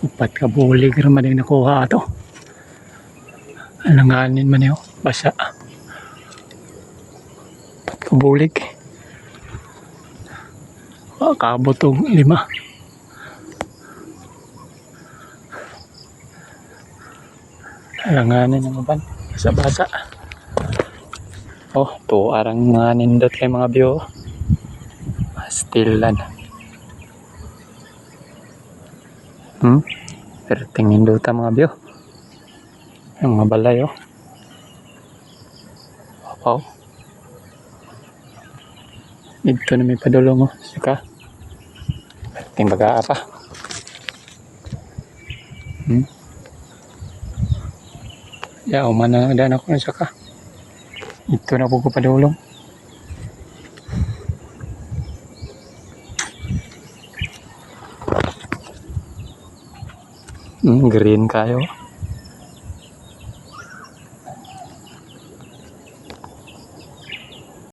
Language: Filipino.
Upat ka bulig naman yung nakuha ato. Alanganin man yun. Basa. Upat ka bulig. Kabot og lima. Alanganin naman ban. Basa-basa. Oh, to arang mga nindot kay mga view. Still lan. Hmm? Pero tingin doon ta mga view. Yung mga balay oh. Wow. Dito na may padulong oh. Saka. Ting baga pa. Hmm? Ya, umana dan ako na saka. Ito na po ko padulong. Green kayo.